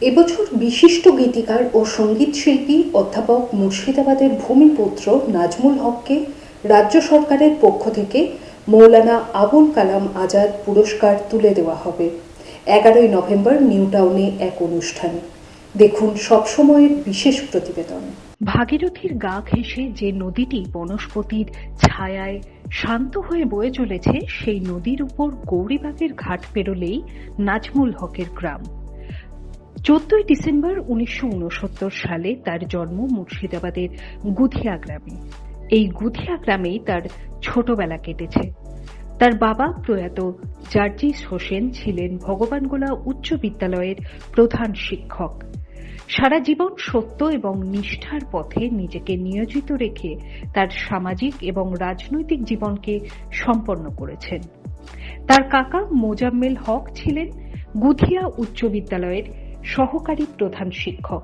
এবছর বিশিষ্ট গীতিকার ও সংগীত শিল্পী অধ্যাপক মুর্শিদাবাদের ভূমিপুত্র নাজমুল হককে রাজ্য সরকারের পক্ষ থেকে মৌলানা আবুল কালাম আজাদ পুরস্কার তুলে দেওয়া হবে। এগারোই নভেম্বর নিউ টাউনে এক অনুষ্ঠানে। দেখুন সবসময়ের বিশেষ প্রতিবেদন। ভাগীরথীর গা ঘেঁষে যে নদীটি বনস্পতির ছায়ায় শান্ত হয়ে বয়ে চলেছে, সেই নদীর উপর গৌরীবাগের ঘাট পেরোলেই নাজমুল হকের গ্রাম। চোদ্দই ডিসেম্বর উনিশশো উনসত্তর সালে তার জন্ম মুর্শিদাবাদের গুধিয়া গ্রামে। এই গুধিয়া গ্রামেই তার ছোটবেলা কেটেছে। তার বাবা প্রয়াত জার্জিস হোসেন ছিলেন ভগবানগোলা উচ্চ বিদ্যালয়ের প্রধান শিক্ষক। সারা জীবন সত্য এবং নিষ্ঠার পথে নিজেকে নিয়োজিত রেখে তার সামাজিক এবং রাজনৈতিক জীবনকে সম্পন্ন করেছেন। তার কাকা মোজাম্মেল হক ছিলেন গুধিয়া উচ্চ বিদ্যালয়ের সহকারী প্রধান শিক্ষক।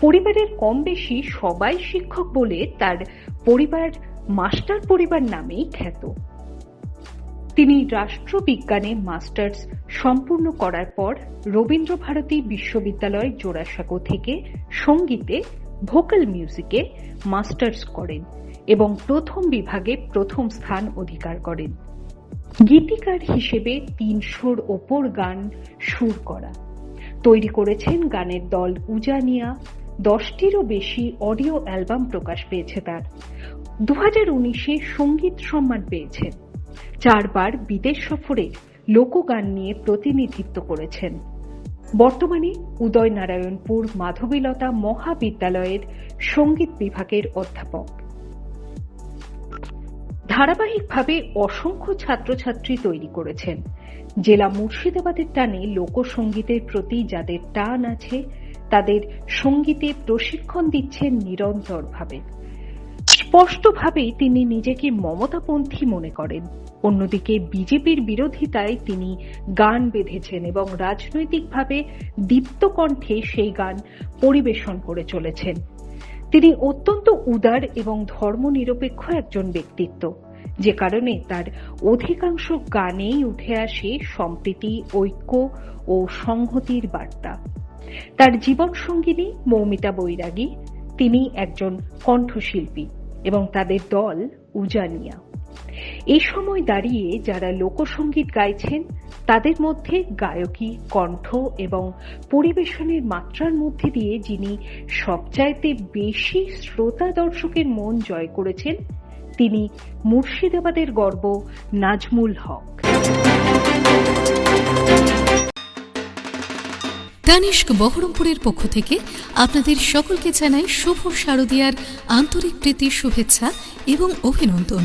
পরিবারের কম বেশি সবাই শিক্ষক বলে তার পরিবার মাস্টার পরিবার নামেই খ্যাত। তিনি রাষ্ট্রবিজ্ঞানে মাস্টার্স সম্পূর্ণ করার পর রবীন্দ্র ভারতী বিশ্ববিদ্যালয় জোড়াসাঁকো থেকে সঙ্গীতে, ভোকাল মিউজিকে মাস্টার্স করেন এবং প্রথম বিভাগে প্রথম স্থান অধিকার করেন। গীতিকার হিসেবে তিনশোর ওপর গান সুর করা। তৈরি করেছেন গানের দল উজানিয়া। দশটিরও বেশি অডিও অ্যালবাম প্রকাশ পেয়েছে তার। দু হাজার উনিশে সংগীত সম্মান পেয়েছেন। চারবার বিদেশ সফরে লোকগান নিয়ে প্রতিনিধিত্ব করেছেন। বর্তমানে উদয়নারায়ণপুর মাধবীলতা মহাবিদ্যালয়ের সংগীত বিভাগের অধ্যাপক। ধারাবাহিকভাবে অসংখ্য ছাত্রছাত্রী তৈরি করেছেন। জেলা মুর্শিদাবাদের টানে লোকসঙ্গীতের প্রতি যাদের টান আছে, তাদের সঙ্গীতে প্রশিক্ষণ দিচ্ছেন নিরন্তরভাবে। স্পষ্টভাবেই তিনি নিজেকে মমতাপন্থী মনে করেন। অন্যদিকে বিজেপির বিরোধিতায় তিনি গান বেঁধেছেন এবং রাজনৈতিকভাবে দীপ্ত কণ্ঠে সেই গান পরিবেশন করে চলেছেন। তিনি অত্যন্ত উদার এবং ধর্মনিরপেক্ষ একজন ব্যক্তিত্ব। যে কারণে তার অধিকাংশ গানেই উঠে আসে সম্প্রীতি, ঐক্য ও সংহতির বার্তা। তার জীবন সঙ্গিনী মৌমিতা বৈরাগী, তিনি একজন কণ্ঠশিল্পী এবং তাদের দল উজানিয়া। এই সময় দাঁড়িয়ে যারা লোকসঙ্গীত গাইছেন, তাদের মধ্যে গায়কী, কণ্ঠ এবং পরিবেশনের মাত্রার মধ্যে দিয়ে যিনি সবচাইতে বেশি শ্রোতা দর্শকের মন জয় করেছেন, তিনি মুর্শিদাবাদের গর্ব নাজমুল হক। তানিষ্ক বহরমপুরের পক্ষ থেকে আপনাদের সকলকে জানাই শুভ শারদীয়ার আন্তরিক প্রীতি, শুভেচ্ছা এবং অভিনন্দন।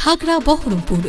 খাগড়া বহরমপুর।